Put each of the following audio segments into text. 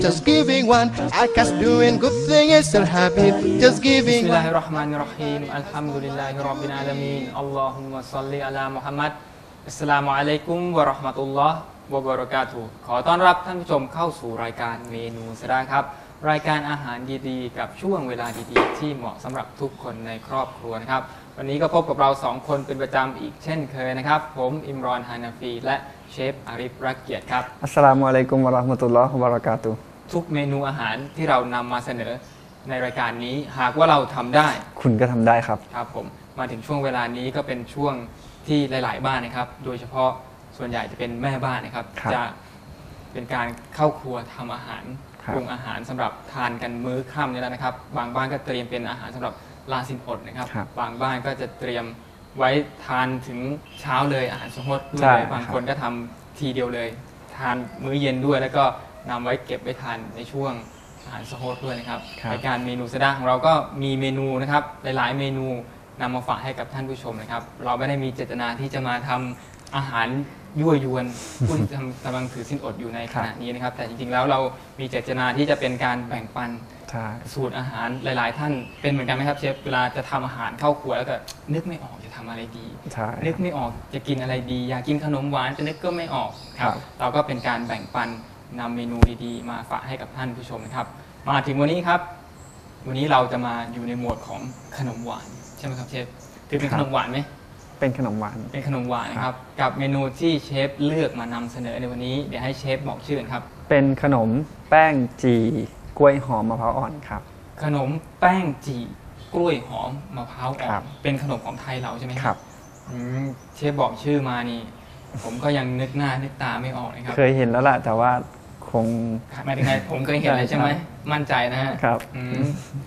just giving one. I guess doing good thing is their habit, just giving มิลลาฮิรเราะห์มานิรเราะฮีมอัลฮัมดุลิลลาฮิร็อบบิลอาลามีนอัลลอฮุมะศ็อลลิอะลามุฮัมมัดอัสสลามุอะลัยกุมวะเราะห์มะตุลลอฮ์วะบะเราะกาตุฮ์ขอต้อนรับท่านผู้ชมเข้าสู่รายการเมนูสดาครับ รายการอาหารดีๆ กับช่วงเวลาดีๆ ที่เหมาะสำหรับทุกคนในครอบครัวนะครับ วันนี้ก็พบกับเราสองคนเป็นประจำอีกเช่นเคยนะครับ ผมอิมรอนฮานาฟีและ เชฟอาริฟรักเกียรติครับ อัสสลามุอะลัยกุมวะเราะห์มะตุลลอฮ์วะบะเราะกาตุฮ์ทุกเมนูอาหารที่เรานำมาเสนอในรายการนี้หากว่าเราทำได้คุณก็ทำได้ครับ ครับผมมาถึงช่วงเวลานี้ก็เป็นช่วงที่หลาย ๆ บ้านนะครับ โดยเฉพาะส่วนใหญ่จะเป็นแม่บ้านนะครับ ครับจะเป็นการเข้าครัวทำอาหารครับ ปรุงอาหารสำหรับทานกันมื้อค่ำนี่แล้วนะครับ บางบ้านก็เตรียมเป็นอาหารสำหรับลาสินอดนะครับ ครับ บางบ้านก็จะเตรียม ไว้ทานถึงเช้าเลยอาหารสมมติด้วใช่ยบางคนก็ทำทีเดียวเลย ทานมื้อเย็นด้วยแล้วก็นำไว้เก็บไว้ทานในช่วงอาหารสโฮดด้วยนะครับครับรายการเมนูสดาของเราก็มีเมนูนะครับหลาย ๆ เมนูนำมาฝากให้กับท่านผู้ชมนะครับ เราไม่ได้มีเจตนาที่จะมาทำอาหารยั่วยวนผู้ที่ทำกำลังถือสินอดอยู่ในขณะนี้นะครับ แต่จริง ๆ แล้วเรามีเจตนาที่จะเป็นการแบ่งปัน ใช่ สูตรอาหารหลาย ๆ ท่านเป็นเหมือนกันไหมครับเชฟเวลาจะทำอาหารเข้าครัวแล้วก็นึกไม่ออกจะทำอะไรดี ใช่ นึกไม่ออกจะกินอะไรดี อยากกินขนมหวานจะนึกก็ไม่ออกคครัรับบเราก็เป็นการแบ่งปันนำเมนูดีๆ มาฝากให้กับท่านผู้ชมนะครับ มาถึงวันนี้ครับ วันนี้เราจะมาอยู่ในหมวดของขนมหวาน ใช่ไหมครับเชฟถือเป็นขนมหวานไหมเป็นขนมหวาน เป็นขนมหวานนะครับ กับเมนูที่เชฟเลือกมานำเสนอในวันนี้เดี๋ยวให้เชฟบอกชื่อกันครับ เป็นขนมแป้งจี กล้วยหอมมะพร้าวอ่อนครับ ขนมแป้งจีกล้วยหอมมะพร้าวอ่อครันบ เป็นขนมของไทยเราใช่ไหมครับ อืมเชฟบอกชื่อมานี่ ผมก็ยังนึกหน้านึกตาไม่ออกนะครับเคยเห็นแล้วล่ะแต่ว่าคง หมายถึงไงผมเคยเห็นเลยใช่ไหม ใช่มั่นใจนะฮะครับ อืม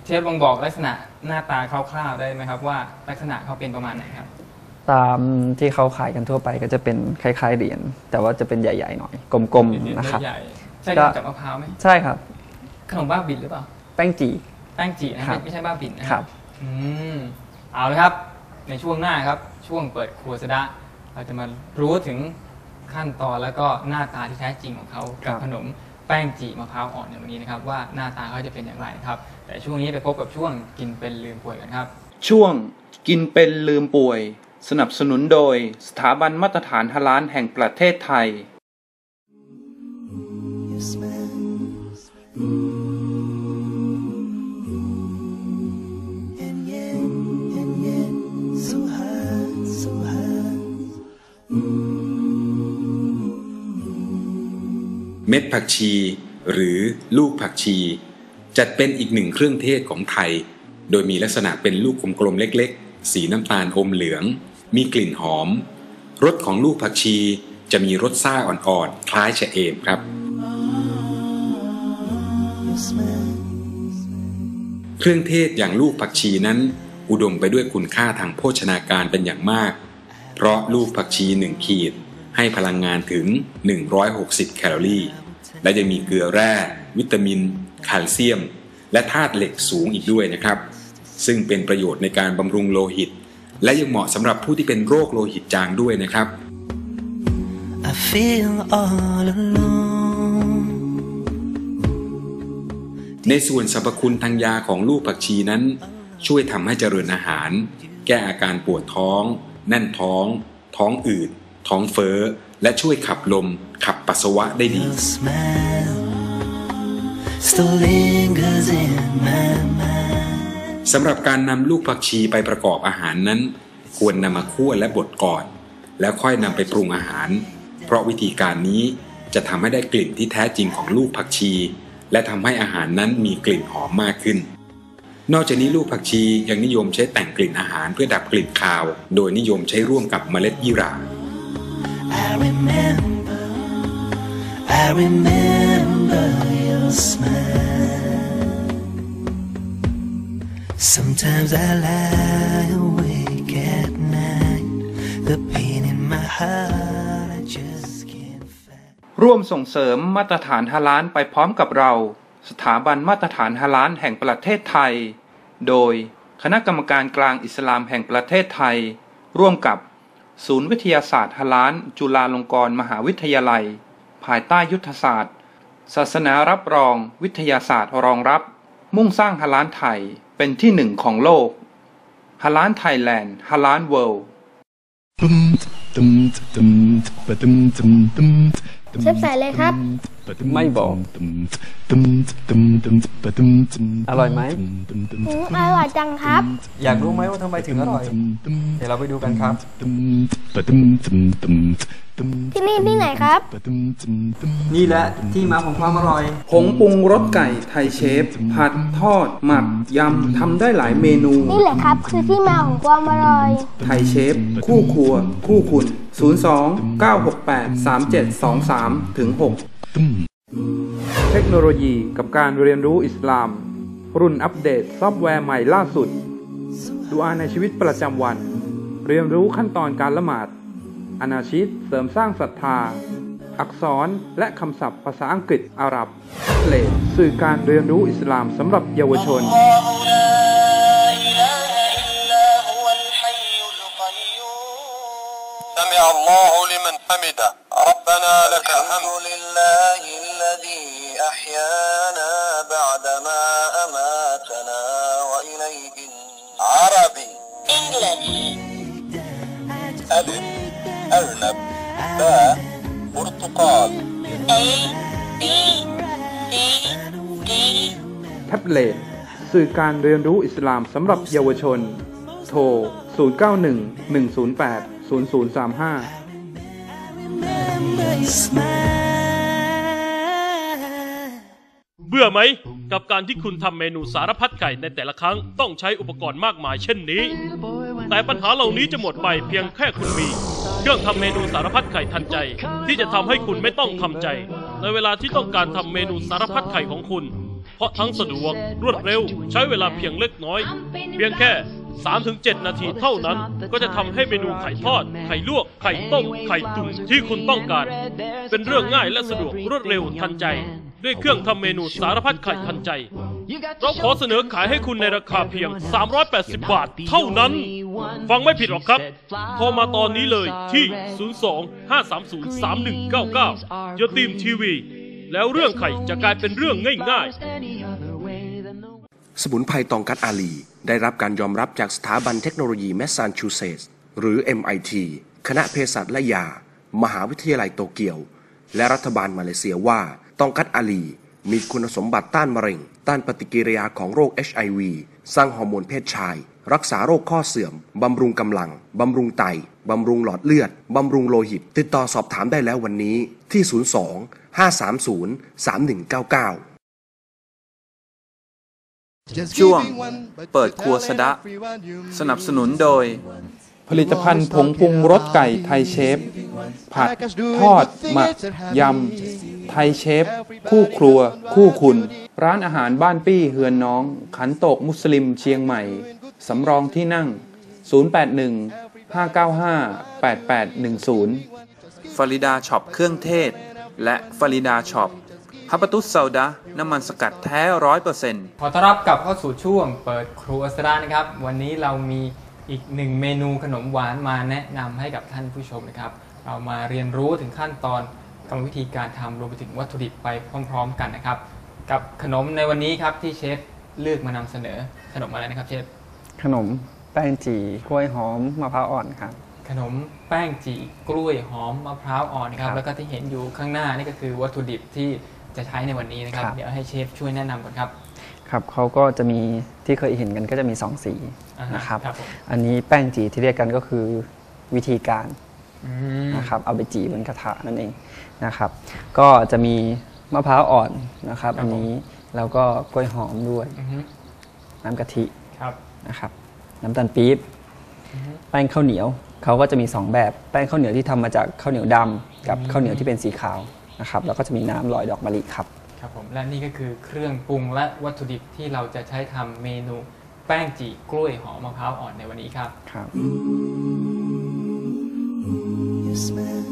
เชฟลองบอกลักษณะหน้าตาคร่าวๆได้ไหมครับว่าลักษณะเขาเป็นประมาณไหนครับ ตามที่เขาขายกันทั่วไปก็จะเป็นคล้ายๆเหรียญแต่ว่าจะเป็นใหญ่ๆหน่อย กลมๆนะครับใหญ่ใช่ก็กับมะพร้าวไหมใช่ครับ ขนมบ้าบินหรือเปล่า แป้งจี แป้งจีนะครัไม่บไม่ใช่บ้าบินนะครับอืมเอาเลยครับ ในช่วงหน้าครับ ช่วงเปิดครัวสะดะเราจะมารู้ถึงขั้นตอนแล้วก็หน้าตาที่แท้จริงของเขากับขนมแป้งจีมะพร้าวอ่อนในวันนี้นะครับว่าหน้าตาเขาจะเป็นอย่างไรครับ แต่ช่วงนี้ไปพบกับช่วงกินเป็นลืมป่วยกันครับ ช่วงกินเป็นลืมป่วย สนับสนุนโดย สถาบันมาตรฐานฮาลานแห่งประเทศไทย เม็ดผักชี หรือลูกผักชี จัดเป็นอีกหนึ่งเครื่องเทศของไทย โดยมีลักษณะเป็นลูกกลมๆเล็กๆ สีน้ำตาลอมเหลือง มีกลิ่นหอม รสของลูกผักชีจะมีรสซ่าอ่อนๆ คล้ายชะเอมครับ เครื่องเทศอย่างลูกผักชีนั้น อุดมไปด้วยคุณค่าทางโภชนาการเป็นอย่างมาก เพราะลูกผักชีหนึ่งขีดให้พลังงานถึง 160 แคลอรี่ และยังมีเกลือแร่ วิตามินแคลเซียม และธาตุเหล็กสูงอีกด้วยนะครับ ซึ่งเป็นประโยชน์ในการบำรุงโลหิต และยังเหมาะสำหรับผู้ที่เป็นโรคโลหิตจางด้วยนะครับ I feel all alone. ในส่วนสรรพคุณทางยาของลูกผักชีนั้น ช่วยทำให้เจริญอาหาร แก้อาการปวดท้อง แน่นท้อง ท้องอืด ท้องเฟ้อ และช่วยขับลมขับปัสสาวะได้ดี Your smell still lingers in my mind. สำหรับการนำลูกผักชีไปประกอบอาหารนั้น ควรนำมาคั่วและบดก่อน แล้วค่อยนำไปปรุงอาหาร เพราะวิธีการนี้จะทำให้ได้กลิ่นที่แท้จริงของลูกผักชี และทำให้อาหารนั้นมีกลิ่นหอมมากขึ้น นอกจากนี้ลูกผักชียังนิยมใช้แต่งกลิ่นอาหารเพื่อดับกลิ่นคาว โดยนิยมใช้ร่วมกับเมล็ดยี่หร่า I remember, I remember your smile. Sometimes I lie awake at night, the pain in my heart I just can't fight. ร่วมส่งเสริมมาตรฐานฮาลานไปพร้อมกับเรา สถาบันมาตรฐานฮาลานแห่งประเทศไทย โดยคณะกรรมการกลางอิสลามแห่งประเทศไทย ร่วมกับ ศูนย์วิทยาศาสตร์ฮาลาน จุฬาลงกรณ์มหาวิทยาลัย ภายใต้ยุทธศาสตร์ ศาสนารับรอง วิทยาศาสตร์รองรับ มุ่งสร้างฮาลานไทยเป็นที่หนึ่งของโลกฮาลานไทยแลนด์ฮาลานเวิลด์เชฟใส่เลยครับ ไม่บอกอร่อยไหมอืมอร่อยจังครับ อยากรู้ไหมว่าทำไมถึงอร่อย เดี๋ยวเราไปดูกันครับ ที่นี่ที่ไหนครับ นี่แหละที่มาของความอร่อย ผงปรุงรสไก่ไทยเชฟ ผัดทอด หมักยำทำได้หลายเมนู นี่แหละครับ คือที่มาของความอร่อย ไทยเชฟ คู่ครัว คู่คุณ 02 968 3723ถึง6 เทคโนโลยีกับการเรียนรู้อิสลาม รุ่นอัปเดตซอฟต์แวร์ใหม่ล่าสุด ดูอาในชีวิตประจำวัน เรียนรู้ขั้นตอนการละหมาด อนาชิตเสริมสร้างศรัทธา อักษรและคำศัพท์ภาษาอังกฤษอาหรับเลดสื่อการเรียนรู้อิสลามสำหรับเยาวชน سمع الله لمن حمده ربنا لك الحمد الحمد لله الذي أحيانا بعدما أماتنا وإليه عربي ألف أرنب باء برتقال แท็บเล็ตสื่อการเรียนรู้อิสลามสำหรับเยาวชน โทร 0911080035 Remember your smile. 0035 เบื่อไหม กับการที่คุณทำเมนูสารพัดไก่ในแต่ละครั้งต้องใช้อุปกรณ์มากมายเช่นนี้ แต่ปัญหาเหล่านี้จะหมดไปเพียงแค่คุณมี เครื่องทำเมนูสารพัดไข่ทันใจ ที่จะทำให้คุณไม่ต้องทำใจ ในเวลาที่ต้องการทำเมนูสารพัดไข่ของคุณ เพราะทั้งสะดวกรวดเร็ว ใช้เวลาเพียงเล็กน้อย เพียงแค่ 3-7 นาทีเท่านั้น ก็จะทำให้เมนูไข่ทอด ไข่ลวก ไข่ต้ม ไข่ตุ๋นที่คุณต้องการ เป็นเรื่องง่ายและสะดวกรวดเร็วทันใจ ด้วยเครื่องทำเมนูสารพัดไข่ทันใจ เราขอเสนอขายให้คุณในราคาเพียง 380 บาทเท่านั้น ฟังไม่ผิดหรอกครับ โทรมาตอนนี้เลยที่ 02-530-3199ยตีมทีวี แล้วเรื่องไข่จะกลายเป็นเรื่องง่ายๆ สมุนไพรตองกัดอาลี ได้รับการยอมรับจากสถาบันเทคโนโลยีแมสซาชูเซตส์หรือ MIT คณะเภสัชและยา มหาวิทยาลัยโตเกียว และรัฐบาลมาเลเซียว่าตองกัดอาลี มีคุณสมบัติต้านมะเร็ง ต้านปฏิกิริยาของโรค HIV สร้างฮอร์โมนเพศชาย รักษาโรคข้อเสื่อม บำรุงกำลัง บำรุงไต บำรุงหลอดเลือด บำรุงโลหิต ติดต่อสอบถามได้แล้ววันนี้ที่ 02 530 3199 ช่วงเปิดครัวสะดะ สนับสนุนโดย ผลิตภัณฑ์ผงปรุงรสไก่ไทยเชฟ ผัด ทอด หมัก ยำ ไทยเชฟ คู่ครัว คู่คุณ ร้านอาหารบ้านปี้เฮือนน้อง ขันโตกมุสลิมเชียงใหม่ สำรองที่นั่ง 081 595 8810ฟาริดาช็อปเครื่องเทศ และฟาริดาช็อป ฮับปะตุสซาดะน้ำมันสกัดแท้ร้อยเปอร์เซ็นต์ขอต้อนรับกลับเข้าสู่ช่วงเปิดครัวสดานะครับ วันนี้เรามีอีกหนึ่งเมนูขนมหวานมาแนะนำให้กับท่านผู้ชมนะครับ เรามาเรียนรู้ถึงขั้นตอนกรรมวิธีการทำรวมไปถึงวัตถุดิบไปพร้อม ๆ กันนะครับ กับขนมในวันนี้ครับที่เชฟเลือกมานำเสนอขนมอะไรนะครับเชฟ ขนมแป้งจี่กล้วยหอมมะพร้าวอ่อนครับ ขนมแป้งจีกล้วยหอมมะพร้าวอ่อนครับ ครับ แล้วก็ที่เห็นอยู่ข้างหน้านี่ก็คือวัตถุดิบที่ จะใช้ในวันนี้นะครับ ครับ เดี๋ยวให้เชฟช่วยแนะนำก่อนครับครับเขาก็จะมีที่เคยเห็นกันก็จะมี 2 สีอ่าฮะนะครับ ครับผมอันนี้แป้งจีที่เรียกกันก็คือวิธีการอืมนะครับเอาไปจีบนกระทะนั่นเองนะครับ ก็จะมีมะพร้าวอ่อนนะครับครับอันนี้แล้วก็กล้วยหอมด้วยอือฮึน้ำกะทิครับนะครับน้ำตาลปี๊บอือฮึ แป้งข้าวเหนียวเขาก็จะมี2แบบแป้งข้าวเหนียวที่ทำมาจากข้าวเหนียวดำกับข้าวเหนียวที่เป็นสีขาว นะครับแล้วก็จะมีน้ำลอยดอกมะลิครับ ครับผมและนี่ก็คือเครื่องปรุงและวัตถุดิบที่เราจะใช้ทำเมนูแป้งจีกล้วยหอมมะพร้าวอ่อนในวันนี้ครับ ครับ Your smell.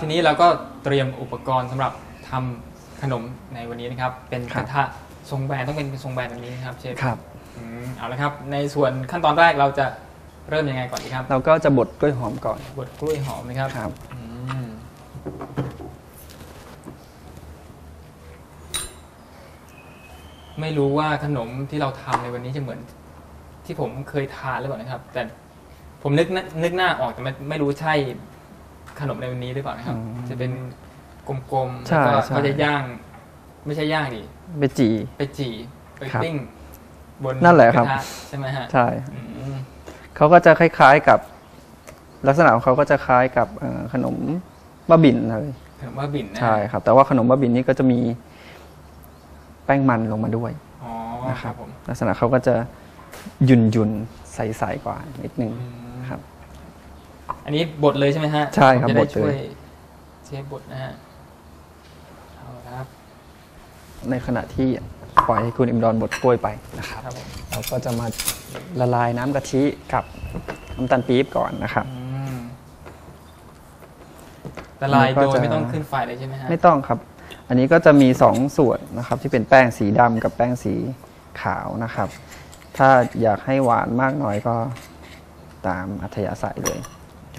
ทีนี้เราก็เตรียมอุปกรณ์สำหรับทำขนมในวันนี้นะครับ เป็นครักบระทะทรงแบนต้องเป็นทรงแบนแบบนี้นะครับเชฟครับอืมเอาละครับ ในส่วนขั้นตอนแรกเราจะเริ่มยังไงก่อนดีครับ เราก็จะบดกล้วยหอมก่อน บดกล้วยหอมนะครับครับอืมไม่รู้ว่าขนมที่เราทำในวันนี้จะเหมือน ที่ผมเคยทานหรือเปล่านะครับ แต่ผมนึกหน้านึกหน้าออกแต่ไม่ไม่รู้ใช่ ขนมในวันนี้หรือเปล่านะครับอืมจะเป็นกลมๆใช่แล้วก็ใช่ก็จะย่าง ไม่ใช่ย่างดิไปจีไปจี่ไปครับปิ้งบนนั่นแหละครับกทใช่ไหมฮะใช่อืมเขาก็จะคล้ายๆกับ ลักษณะของเขาก็จะคล้ายกับเอ่อขนมบ้าบินเลยขนมบ้าบิ่นนะฮะใช่ครับ แต่ว่าขนมบ้าบินนี่ก็จะมีแป้งมันลงมาด้วยอ๋อนะคครัรับบผมลักษณะเขาก็จะหยุ่นหยุ่นๆใสๆกว่านิดนึง อืมครับอันนี้บดเลยใช่ไหมฮะใช่ครับผมจะได้บดเลย ช่วยเชฟบดนะฮะเอาละครับในขณะที่ปล่อยให้คุณอิมรอนบดกล้วยไปนะครับ ครับผมเราก็จะมาละลายน้ำกะทิกับน้ำตาลปี๊บก่อนนะครับ อืมละลายมันก็โดยจะไม่ต้องขึ้นไฟเลยใช่ไหมฮะไม่ต้องครับ อันนี้ก็จะมี2ส่วนนะครับ ที่เป็นแป้งสีดำกับแป้งสีขาวนะครับ ถ้าอยากให้หวานมากน้อยก็ตามอัธยาศัยเลย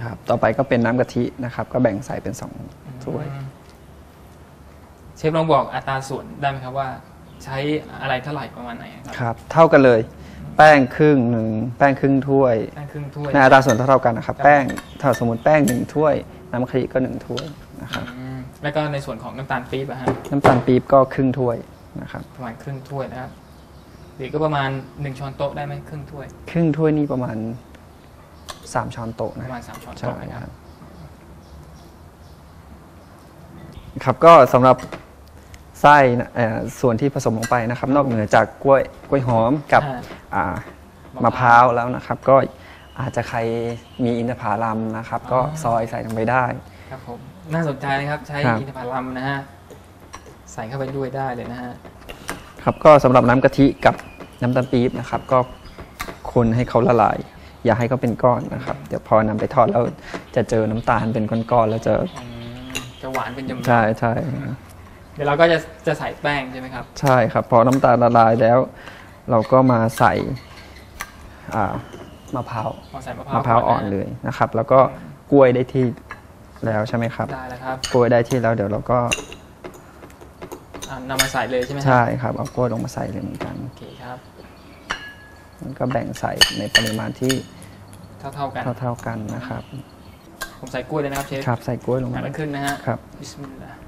ครับต่อไปก็เป็นน้ำกะทินะครับ ก็แบ่งใส่เป็น2ถ้วยอืมเชฟลองบอกอัตราส่วนได้ไหมครับว่า ใช้อะไรเท่าไหร่ประมาณไหนครับครับ เท่ากันเลย แป้งครึ่งหนึ่งแป้งครึ่งถ้วย แป้งครึ่งถ้วย ในอัตราส่วนเท่าๆกันนะครับ แป้งถ้าสมมติแป้งหนึ่งถ้วย น้ำกะทิก็หนึ่งถ้วยนะครับอืมแล้วก็ในส่วนของน้ำตาลปี๊บอะฮะน้ำตาลปี๊บก็ครึ่งถ้วยนะครับประมาณครึ่งถ้วยนะครับหรือก็ประมาณหนึ่งช้อนโต๊ะได้ไหมครึ่งถ้วย ครึ่งถ้วยนี่ประมาณ 3ช้อนโต๊ะปนะระมาณสามช้อนใช่โต๊ะนะคครัรับบครับก็สำหรับไส้นะเอ่อส่วนที่ผสมลงไปนะครับ นอกเหนือจากกล้วยกล้วยหอมกับอ่า อ่ามะพร้าวแล้วนะครับ ก็อาจจะใครมีอินทผลัมนะครับ ก็ซอยใส่ลงไปได้ ครับผมน่าสนใจนะครับใช้ครับ อินทผลัมนะฮะใส่เข้าไปด้วยได้เลยนะฮะครับก็สำหรับน้ำกะทิกับน้ำตาลปี๊บนะครับ ก็คนให้เขาละลาย อย่าให้เขาเป็นก้อนนะครับ เดี๋ยวพอนำไปทอดแล้วจะเจอน้ำตาลเป็นก้อนๆแล้วจะอืมจะหวานเป็นจำนวนใช่ใช่เดี๋ยวเราก็จะจะใส่แป้งใช่ไหมครับ ใช่ครับพอน้ำตาลละลายแล้ว เราก็มาใส่อ่ามะพร้าวพอใส่มะพร้าวมะพร้าวอ่อนก่ะเลยนะครับ แล้วก็กล้วยได้ที่แล้วใช่ไหมครับได้แล้วครับกล้วยได้ที่แล้วเดี๋ยวเราก็อ่านำมาใส่เลยใช่ไหมฮะใช่ครับเอากล้วยลงมาใส่เลยเหมือนกันโอเคครับมันก็แบ่งใส่ในปริมาณที่ เท่าๆกันเท่าๆกันนะครับ ผมใส่กล้วยเลยนะครับเชฟครับใส่กล้วยลงอย่ามางละครึ่งนะฮะครับบิสมิลลาห์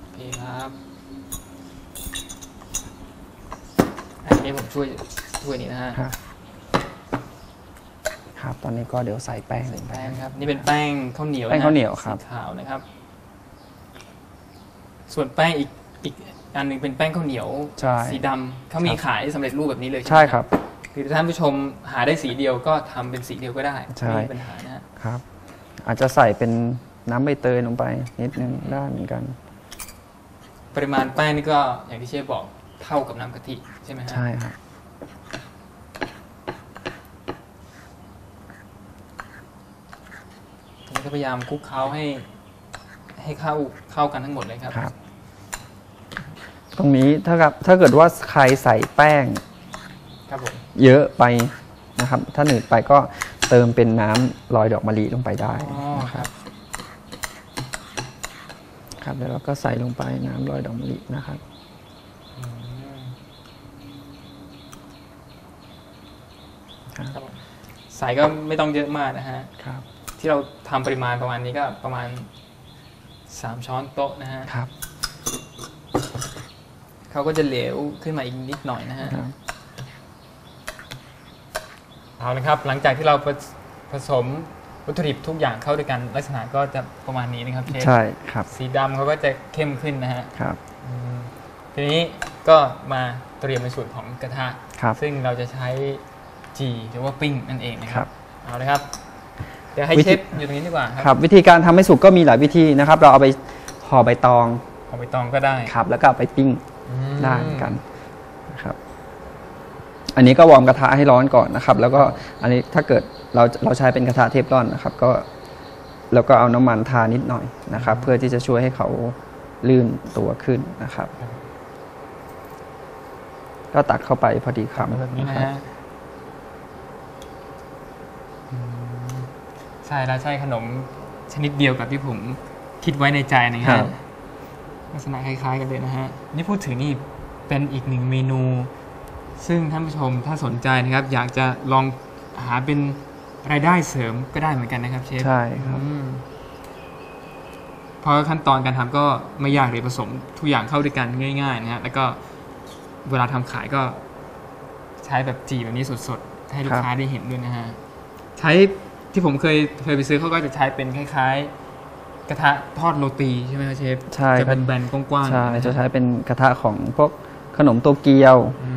โอเคครับอันนี้ผมช่วยช่วยนี้นะฮะครับครับตอนนี้ก็เดี๋ยวใส่แป้งลงไปแป้งครับ นี่เป็นแป้งข้าวเหนียวะแป้งข้าวเหนียวครับสีขาวนะครับ ส่วนแป้งอีกอีกอันหนึ่งเป็นแป้งข้าวเหนียวใช่สีดำเขามีขายสำเร็จรูปแบบนี้เลยใช่ไหมครับ หรือท่านผู้ชมหาได้สีเดียวก็ทำเป็นสีเดียวก็ได้ใช่ไม่มีปัญหานะฮะครับ อาจจะใส่เป็นน้ำใบเตยลงไปนิดนึงได้เหมือนกัน ปริมาณแป้งนี่ก็อย่างที่เชฟบอกเท่ากับน้ำกะทิใช่ไหมฮะใช่ครับทีนี้ก็พยายามคลุกเคล้าให้ ให้เข้าเข้ากันทั้งหมดเลยครับครับ ตรงนี้ถ้ากับถ้าเกิดว่าใครใส่แป้ง ครับผมเยอะไปนะครับ ถ้าหนืดไปก็เติมเป็นน้ำลอยดอกมะลิลงไปได้อ๋อนะคครัรับบครับแล้วเราก็ใส่ลงไปน้ำลอยดอกมะลินะครับครับผมใส่ก็ไม่ต้องเยอะมากนะฮะครับ ที่เราทำปริมาณประมาณนี้ก็ประมาณ3ช้อนโต๊ะนะฮะครับเขาก็จะเหลวขึ้นมาอีกนิดหน่อยนะฮะครับ เอาละครับ หลังจากที่เราผสผสมวัตถุดิบทุกอย่างเข้าด้วยกันลักษณะก็จะประมาณนี้นะครับเชฟใช่ครับ สีดำเขาก็จะเข้มขึ้นนะฮะครับอืมทีนี้ก็มาเตรียมในส่วนของกระทะครับซึ่งเราจะใช้จีหรือว่าปิ้งนั่นเองนะคครัรับบเอาเลยครับเดี๋ยวให้วิธีเชฟอยู่ตรงนี้ดีกว่าคครัรับ วิธีการทำให้สุกก็มีหลายวิธีนะครับ เราเอาไปห่อใบตองของใบตองก็ได้ครับ แล้วก็เอาไปปิ้งอืมได้เหมือนกันนะครับ อันนี้ก็วอร์มกระทะให้ร้อนก่อนนะครับ แล้วก็อันนี้ถ้าเกิดเราเราใช้เป็นกระทะเทฟลอนนะครับ ก็แล้วก็เอาน้ำมันทานิดหน่อยนะครับ เพื่อที่จะช่วยให้เขาลื่นตัวขึ้นนะครับ ก็ตักเข้าไปพอดีคำแบบนี้นะนะครับฮะอืมใช่แล้วใช่ขนมชนิดเดียวกับที่ผมคิดไว้ในใจนะครัฮะบลักษณะคล้ายๆกันเลยนะฮะนี่พูดถึงนี่เป็นอีกหนึ่งเมนู ซึ่งท่านผู้ชมถ้าสนใจนะครับ อยากจะลองหาเป็นรายได้เสริมก็ได้เหมือนกันนะครับเชฟใช่ครับอืมเพราะขั้นตอนการทำก็ไม่ยากเลยผสมทุกอย่างเข้าด้วยกันง่ายๆนะฮะแล้วก็เวลาทำขายก็ใช้แบบจีแบบนี้สดๆ ให้ลูกค้าได้เห็นด้วยนะฮะใช้ที่ผมเคยเคยไปซื้อเขาก็จะใช้เป็นคล้ายๆ กระทะทอดโรตีใช่ไหมครับเชฟใช่จะครัเป็บนแบนๆกว้างๆใช่นฮจะใช้เป็นกระทะของพวกขนมโตเกียว อื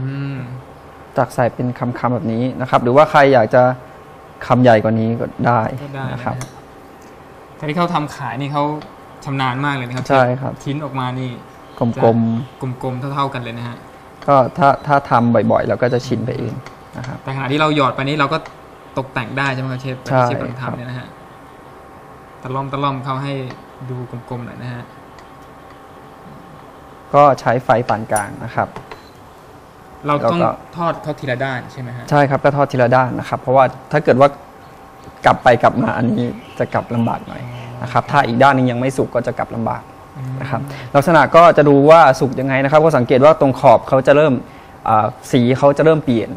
มตักใส่เป็นคำๆแบบนี้นะครับ หรือว่าใครอยากจะคำใหญ่กว่านี้ก็ได้ก็ได้นะนะคครัรับบแต่ที่เขาทำขายนี่เขาชำนาญมากเลยนะครับใช่ครับชิ้นออกมานี่กลมจะกลมๆเท่าๆกันเลยนะฮะๆก็ถ้าถ้าทำบ่อยๆเราก็จะชินไปเองนะครับแต่ขณะที่เราหยอดไปนี้เราก็ตกแต่งได้ใช่ไหมครับเชฟแบบใช่ที่เชฟกำลังครับทำเนี่ยนะฮะตะล่อมตะล่อมเขาให้ดูกลมๆหน่อยนะฮะก็ใช้ไฟปานกลางนะครับ เราต้องแล้วก็ ทอดเขาทีละด้านใช่ไหมฮะ ใช่ครับก็ทอดทีละด้านนะครับ เพราะว่าถ้าเกิดว่ากลับไปกลับมาอันนี้จะกลับลำบากหน่อยนะครับ ถ้าอีกด้านหนึงยังไม่สุกก็จะกลับลำบากนะครับ ลักษณะก็จะดูว่าสุกยังไงนะครับ ก็สังเกตว่าตรงขอบเขาจะเริ่มอ่าสีเขาจะเริ่มเปลี่ยน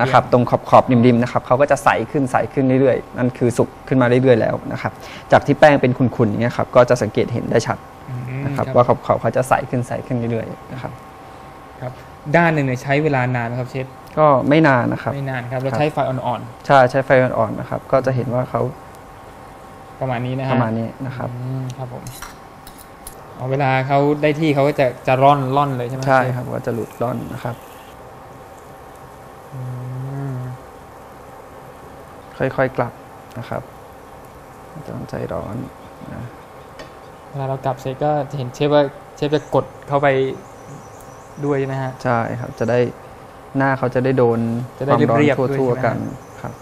นะครับ ตรงขอบขอบริมๆนะครับเขาก็จะใสขึ้นใสขึ้นเรื่อยๆนั่นคือสุกขึ้นมาเรื่อยๆแล้วนะครับ จากที่แป้งเป็นขุ่นๆอย่างเงี้ยครับก็จะสังเกตเห็นได้ชัดอืมนะครับ ว่าขอบขอบเขาจะใสขึ้นใสขึ้นเรื่อยๆนะครับ ครับ ด้านหนึ่งเนี่ยใช้เวลานานไหมครับเชฟก็ไม่นานนะครับ ไม่นานครับเราครับใช้ไฟอ่อนใช่ใช้ไฟอ่อนๆนะครับ ก็จะเห็นว่าเขาๆประมาณนี้นะฮะประมาณนี้นะครับ อืมครับผมเอาเวลาเขาได้ที่เขาก็จะจะร่อนร่อนเลยใช่ไหมใช่เฟครับก็จะหลุดร่อนนะครับ อืมค่อยๆกลับนะครับไม่ต้องใจร้อนนะ เวลาเรากลับเสร็จก็จะเห็นเชฟว่าเชฟจะกดเข้าไป ด้วยใช่ไหมฮะ ใช่ครับ จะได้หน้าเขาจะได้โดนจะได้ความร้อนเรียบๆด้วยทั่วใช่ไหม ๆกันครับ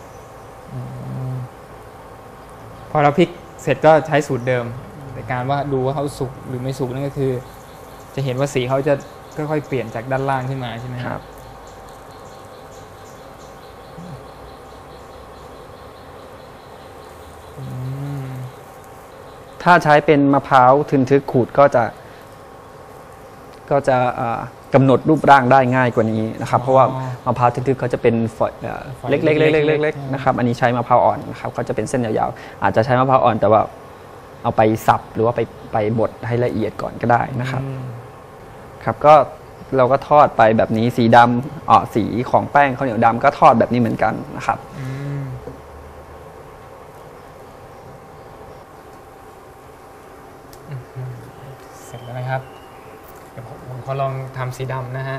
พอเราพลิกเสร็จก็ใช้สูตรเดิมในการว่าดูว่าเขาสุกหรือไม่สุกนั่นก็คือ จะเห็นว่าสีเขาจะค่อยๆเปลี่ยนจากด้านล่างขึ้นมาใช่ไหมฮะ ครับอืมถ้าใช้เป็นมะพร้าวทึนทึกขูดก็จะ ก็จะอ่ากำหนดรูปร่างได้ง่ายกว่านี้นะครับ เพราะว่ามะพร้าวทึนทึกเขาจะเป็นฝอยเอ่อฝอยเล็กๆเล็เล็กกๆๆเล็กๆนะครับ อันนี้ใช้มะพร้าวอ่อนนะครับเขาจะเป็นเส้นยาวๆ อาจจะใช้มะพร้าวอ่อนแต่ว่าเอาไปสับหรือว่าไปไปบดให้ละเอียดก่อนก็ได้นะครับอืมครับก็เราก็ทอดไปแบบนี้สีดำอ๋อสีของแป้งข้าวเหนียวดำก็ทอดแบบนี้เหมือนกันนะครับ อืมอื้อหือเสร็จแล้วนะครับ เดี๋ยวผมผมข อลองทำสีดำนะฮะ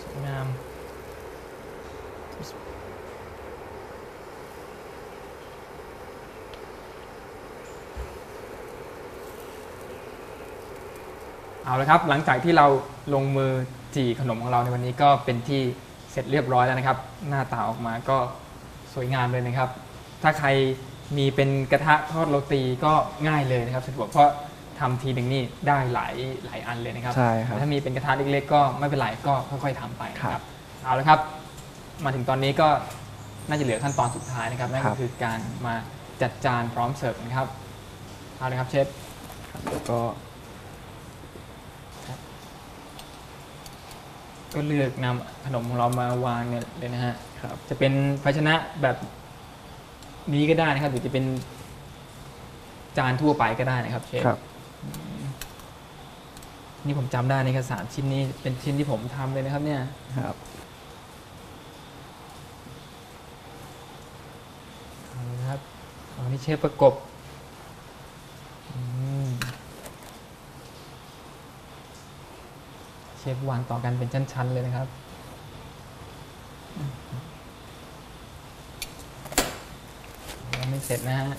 สวยงามเอาละครับ หลังจากที่เราลงมือจี่ขนมของเราในวันนี้ก็เป็นที่เสร็จเรียบร้อยแล้วนะครับ หน้าตาออกมาก็ สวยงามเลยนะครับ ถ้าใครมีเป็นกระทะทอดโรตีก็ง่ายเลยนะครับสะดวกเพราะทำทีหนึ่งนี่ได้หลายหลายอันเลยนะครับใช่ครับถ้ามีเป็นกระทะเล็กๆก็ไม่เป็นไรก็ค่อยๆทำไปนะครัรบเอาละครับ มาถึงตอนนี้ก็น่าจะเหลือขั้นตอนสุดท้ายนะครับนั่นก็คือการมาจัดจานพร้อมเสิร์ฟนะครับเอาละครับเชฟก็ก็เลือกนำขนมของเรามาวางเนี่ยเลยนะฮะ ครับจะเป็นภาชนะแบบนี้ก็ได้นะครับหรือจะเป็นจานทั่วไปก็ได้นะครับเชฟครับ นี่ผมจำได้ในกระสามชิ้นนี้เป็นชิ้นที่ผมทำเลยนะครับเนี่ยครับ เอาละครับเอานี่เชฟประกบอืมเชฟวางต่อกันเป็นชั้นๆเลยนะครับ ยังไม่ เสร็จนะฮะ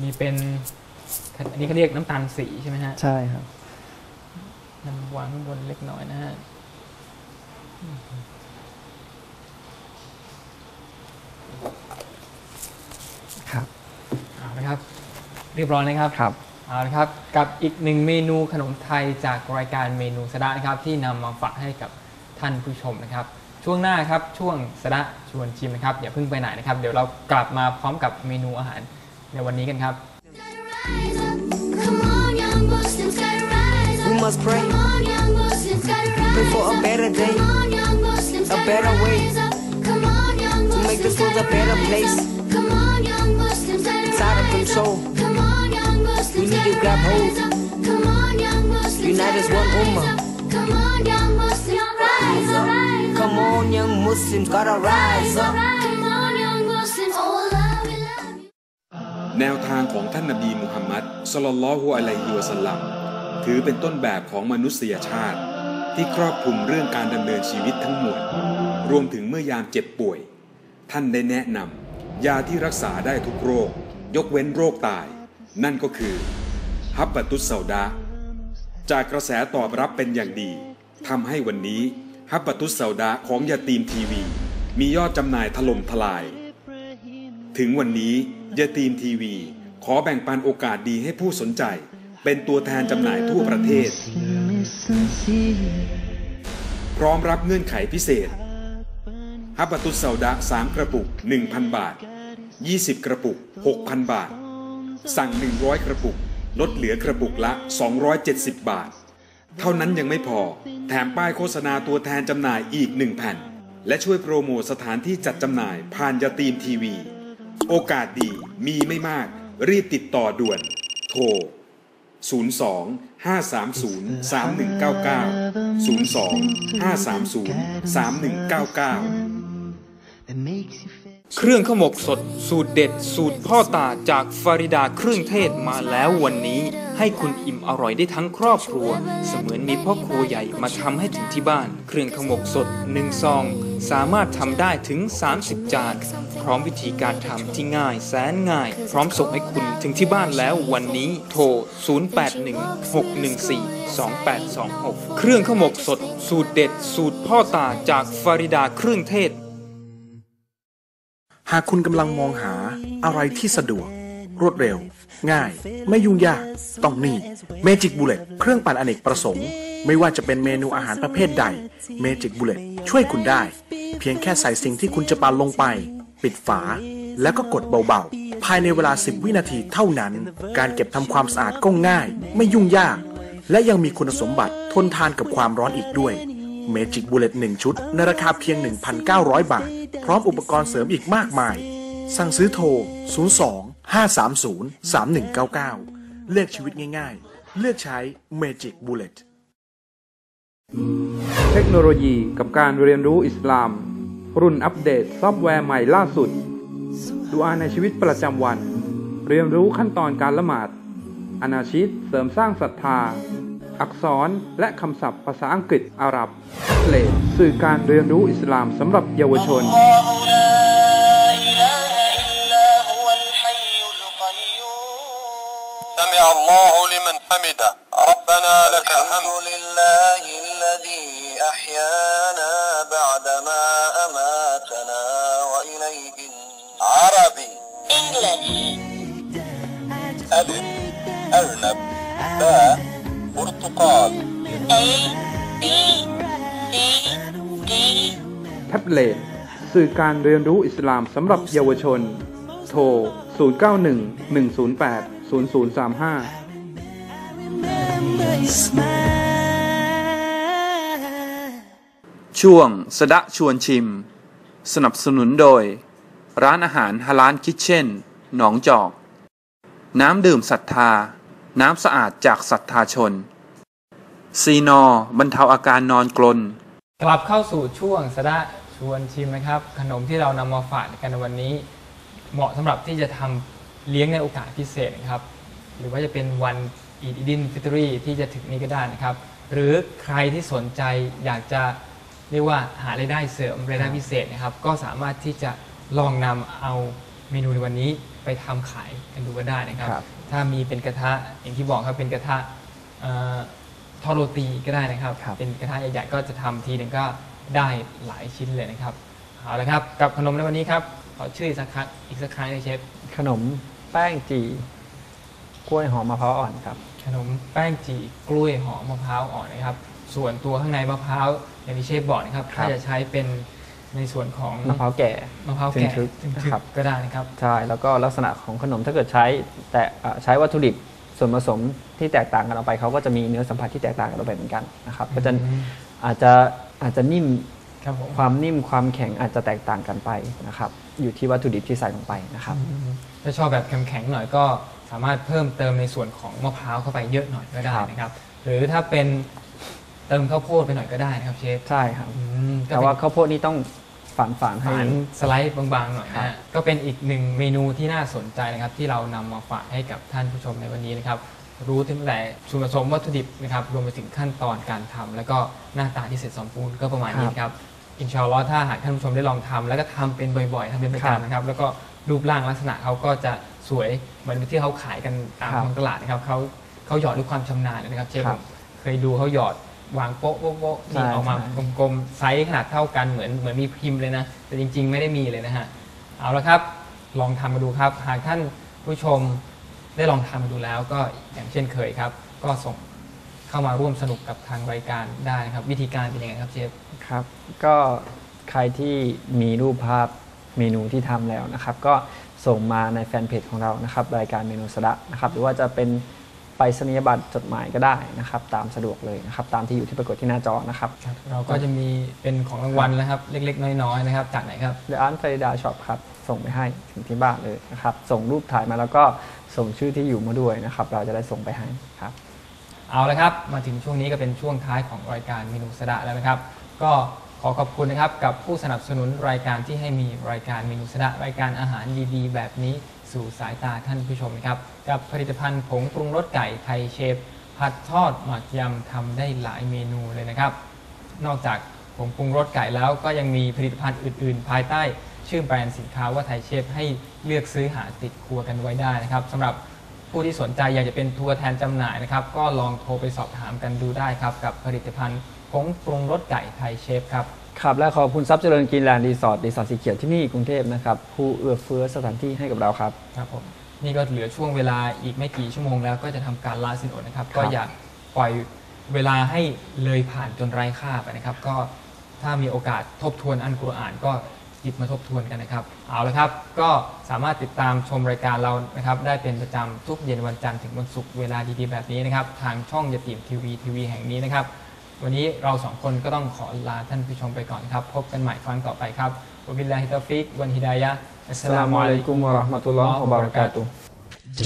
มีเป็นอันนี้เขาเรียกน้ำตาลสีใช่ไหมฮะใช่ครับนำวางข้างบนเล็กน้อยนะฮะครับเอาละครับ เรียบร้อยนะครับครับเอาละครับ กับอีกหนึ่งเมนูขนมไทยจากรายการเมนูสะดะนะครับ ที่นำมาฝากให้กับท่านผู้ชมนะครับ ช่วงหน้าครับช่วงสะดะชวนชิมนะครับอย่าเพิ่งไปไหนนะครับ เดี๋ยวเรากลับมาพร้อมกับเมนูอาหารในวันนี้กันครับ We must pray. Pray for a better day, a better way to make this world a better place. It's out of control. We need to grab hold. Unite as one ummah. Come on, young Muslims, gotta rise up. แนวทางของท่านนบีมุฮัมมัดสลลัลลอฮุอะลัยฮิวะสัลลัมถือเป็นต้นแบบของมนุษยชาติ ที่ครอบคลุมเรื่องการดำเนินชีวิตทั้งหมด รวมถึงเมื่อยามเจ็บป่วย ท่านได้แนะนำยาที่รักษาได้ทุกโรค ยกเว้นโรคตาย นั่นก็คือฮับบะตุสเซาดาจากกระแสตอบรับเป็นอย่างดีทำให้วันนี้ ฮับบะตุสเซาดาของยาตีมทีวี มียอดจำหน่ายถล่มทลาย ถึงวันนี้ยาตีมทีวี ขอแบ่งปันโอกาสดีให้ผู้สนใจ เป็นตัวแทนจำหน่ายทั่วประเทศ พร้อมรับเงื่อนไขพิเศษฮับบะตุสเซาดะ3กระปุก 1,000 บาท 20 กระปุก 6,000 บาท สั่ง 100 กระปุก ลดเหลือกระปุกละ 270 บาท เท่านั้นยังไม่พอ แถมป้ายโฆษณาตัวแทนจำหน่ายอีก1แผ่น และช่วยโปรโมทสถานที่จัดจำหน่ายผ่านยาตีมทีวี โอกาสดีมีไม่มาก รีบติดต่อด่วน โทร 02 530 3199 02 530 3199 เครื่องขมกสดสูตรเด็ด สูตรพ่อตาจากฟาริดาเครื่องเทศมาแล้ววันนี้ ให้คุณอิ่มอร่อยได้ทั้งครอบครัว เสมือนมีพ่อครัวใหญ่มาทำให้ถึงที่บ้าน เครื่องขมกสดหนึ่งซอง สามารถทำได้ถึง 30 จาน พร้อมวิธีการทำที่ง่ายแสนง่าย พร้อมส่งให้คุณถึงที่บ้านแล้ววันนี้โทร 0816142826 เครื่องขมกสด สูตรเด็ด สูตรพ่อตาจากฟาริดาเครื่องเทศ หากคุณกำลังมองหาอะไรที่สะดวก รวดเร็ว ง่าย ไม่ยุ่งยาก ต้องนี่ Magic Bullet เครื่องปั่นอเนกประสงค์ ไม่ว่าจะเป็นเมนูอาหารประเภทใด Magic Bullet ช่วยคุณได้ เพียงแค่ใส่สิ่งที่คุณจะปั่นลงไป ปิดฝา แล้วก็กดเบาๆ ภายในเวลา 10 วินาทีเท่านั้น การเก็บทำความสะอาดก็ง่าย ไม่ยุ่งยาก และยังมีคุณสมบัติทนทานกับความร้อนอีกด้วย Magic Bullet 1 ชุด ในราคาเพียง 1,900 บาท พร้อมอุปกรณ์เสริมอีกมากมาย สั่งซื้อโทร 02 530 3199 เลือกชีวิตง่ายๆ เลือกใช้ Magic Bullet เทคโนโลยีกับการเรียนรู้อิสลาม รุ่นอัปเดตซอฟต์แวร์ใหม่ล่าสุด ดูอาในชีวิตประจำวัน เรียนรู้ขั้นตอนการละหมาดอนาชิตเสริมสร้างศรัทธา อักษรและคำศัพท์ภาษาอังกฤษอาหรับเลดสื่อการเรียนรู้อิสลามสำหรับเยาวชน سمع الله لمن حمده ربنا لك الحمد لله الذي أحيانا بعدما أماتنا وإليه عربي ألف أرنب باء Portugal A B C D แท็บเล็ตสื่อการเรียนรู้อิสลามสำหรับเยาวชน โทร 091-108-0035 ช่วงสดะชวนชิม สนับสนุนโดย ร้านอาหารฮาลานคิทเช่น หนองจอก น้ำดื่มศรัทธา น้ำสะอาดจากศรัทธาชน ซีนอบรรเทาอาการนอนกลน กลับเข้าสู่ช่วงสะดะชวนชิมนะครับ ขนมที่เรานำมาฝากกันในวันนี้ เหมาะสำหรับที่จะทำเลี้ยงในโอกาสพิเศษนะครับ หรือว่าจะเป็นวันอีดดินฟิตรีที่จะถึงนี้ก็ได้นะครับ หรือใครที่สนใจอยากจะเรียกว่าหารายได้เสริมรายได้พิเศษนะครับ ก็สามารถที่จะลองนำเอาเมนูในวันนี้ไปทำขายกันดูก็ได้นะครับครับ ถ้ามีเป็นกระทะอย่างที่บอกครับเป็นกระทะเอ่อทอดโรตีก็ได้นะครับครับเป็นกระทะใหญ่ๆก็จะทำทีหนึ่งก็ได้หลายชิ้นเลยนะครับเอาละครับกับขนมในวันนี้ครับขอชื่ออีกสักครั้งอีกสักครั้งเลยเชฟขนมแป้งจีกล้วยหอมมะพร้าวอ่อนครับ ขนมแป้งจีกล้วยหอมมะพร้าวอ่อนนะครับ ส่วนตัวข้างในมะพร้าวอย่างที่เชฟบอกนะครับครับถ้าจะใช้เป็น ในส่วนของมะพร้าวแก่มะพร้าวทึแก่ทึกทึกนะครับก็ได้นะครับใช่แล้วก็ลักษณะของขนมถ้าเกิดใช้แต่อะใช้วัตถุดิบส่วนผสมที่แตกต่างกันออกไปเขาก็จะมีเนื้อสัมผัสที่แตกต่างกันออกไปเหมือนกันนะครับก็จะอืมอาจจะอาจจะนิ่มครับผมความนิ่มความแข็งอาจจะแตกต่างกันไปนะครับ อยู่ที่วัตถุดิบที่ใส่ลงไปนะครับถ้าชอบแบบแข็งๆหน่อยก็สามารถเพิ่มเติมในส่วนของมะพร้าวเข้าไปเยอะหน่อยก็ได้ครับนะครับ หรือถ้าเป็นเติมข้าวโพดไปหน่อยก็ได้นะครับเชฟใช่ครับอืมก็แต่เป็นว่าข้าวโพดนี่ต้อง ฝานฝานๆให้ ฝานสไลด์บางๆหน่อยนะครัฮะบก็เป็นอีกหนึ่งเมนูที่น่าสนใจนะครับ ที่เรานำมาฝากให้กับท่านผู้ชมในวันนี้นะครับ รู้ถึงแต่ส่วนผสมวัตถุดิบนะครับรวมไปถึงขั้นตอนการทำแล้วก็หน้าตาที่เสร็จสมบูรณ์ก็ประมาณนี้ครับอินชาอัลลอฮ์ถ้าหากท่านผู้ชมได้ลองทำแล้วก็ทำเป็นบ่อยๆทำเป็นประจำนะครับแล้วก็รูปร่างลักษณะเขาก็จะสวยเหมือนที่เขาขายกันตามครับท้องตลาดนะครับเขาเขาหยอดด้วยความชำนาญเลยนะครับเชฟคผรับ มเคยดูเขาหยอด วางโป๊ะโป๊ะโป๊ะนี่ใช่ออกมาใช่ กลมๆไซส์ขนาดเท่ากันเหมือนเหมือนมีพิมพ์เลยนะ แต่จริง ๆ ไม่ได้มีเลยนะฮะ เอาละครับ ลองทำมาดูครับ หากท่านผู้ชมได้ลองทำมาดูแล้ว ก็อย่างเช่นเคยครับ ก็ส่งเข้ามาร่วมสนุกกับทางรายการได้นะครับ วิธีการเป็นยังไงครับเชฟ ครับ ก็ใครที่มีรูปภาพเมนูที่ทำแล้วนะครับ ก็ส่งมาในแฟนเพจของเรานะครับ รายการเมนูสะดะนะครับ หรือว่าจะเป็น ไปรษณียบัตรจดหมายก็ได้นะครับ ตามสะดวกเลยนะครับ ตามที่อยู่ที่ปรากฏที่หน้าจอนะครับเราก็จะมีเป็นของรางวัลนะครับ เล็กๆ น้อยๆนะครับ จากไหนครับเดอะอาร์ตฟริดาช็อปครับ ส่งไปให้ถึงที่บ้านเลยนะครับ ส่งรูปถ่ายมาแล้วก็ส่งชื่อที่อยู่มาด้วยนะครับ เราจะได้ส่งไปให้ครับ เอาละครับ มาถึงช่วงนี้ก็เป็นช่วงท้ายของรายการเมนูสะดะแล้วนะครับ ก็ขอขอบคุณนะครับกับผู้สนับสนุนรายการที่ให้มีรายการเมนูสะดะรายการอาหารดีๆแบบนี้ สู่สายตาท่านผู้ชมนะครับ กับผลิตภัณฑ์ผงปรุงรสไก่ไทยเชฟ ผัดทอดหมักยำทำได้หลายเมนูเลยนะครับ นอกจากผงปรุงรสไก่แล้วก็ยังมีผลิตภัณฑ์อื่น ๆ ภายใต้ชื่อแบรนด์สินค้าว่าไทยเชฟให้เลือกซื้อหาติดครัวกันไว้ได้นะครับสำหรับผู้ที่สนใจอยากจะเป็นตัวแทนจำหน่ายนะครับ ก็ลองโทรไปสอบถามกันดูได้ครับ กับผลิตภัณฑ์ผงปรุงรสไก่ไทยเชฟครับ ครับและขอบคุณทรัพย์เจริญกินแลนด์รีสอร์ทรีสอร์ทสีเขียวที่นี่กรุงเทพนะครับผู้เอื้อเฟื้อสถานที่ให้กับเราครับ ครับผมนี่ก็เหลือช่วงเวลาอีกไม่กี่ชั่วโมงแล้วก็จะทำการลาสินอดนะครับครับ ก็อย่าปล่อยเวลาให้เลยผ่านจนไร้ค่าไปนะครับ ก็ถ้ามีโอกาสทบทวนอันกุรอานก็หยิบมาทบทวนกันนะครับ เอาละครับ ก็สามารถติดตามชมรายการเรานะครับ ได้เป็นประจำทุกเย็นวันจันทร์ถึงวันศุกร์เวลาดีๆแบบนี้นะครับ ทางช่องยติมทีวีทีวีแห่งนี้นะครับ วันนี้เราสองคนก็ต้องขอลาท่านผู้ชมไปก่อนครับ พบกันใหม่ครั้งต่อไปครับวะบิลลาฮิตาฟิกวันฮิดายะห์อัสสลามุอะลัยกุมวะเราะห์มะตุลลอฮ์วะบะเราะกาตุฮ์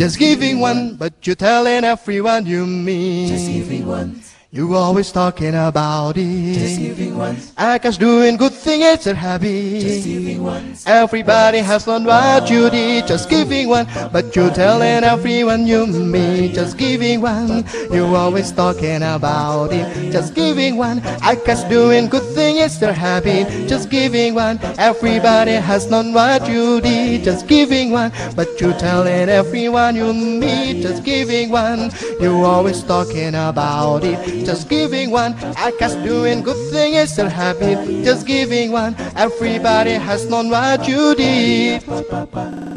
Just giving one, but you're telling everyone you meet. Just giving one. You always talking about it. Just giving one. Akash doing good thing, it's a habit. Just giving one. Everybody has done what you did, just giving one. But you're telling everyone you meet, just giving one. You always talking about it, just giving one. Akash doing good thing, it's their habit, just giving one. Everybody has done what you did, just giving one. But you're telling everyone you meet, just giving one. You always talking about it, just giving one. I Akash doing good thing, it's their habit, just giving one. Everybody has known what you did.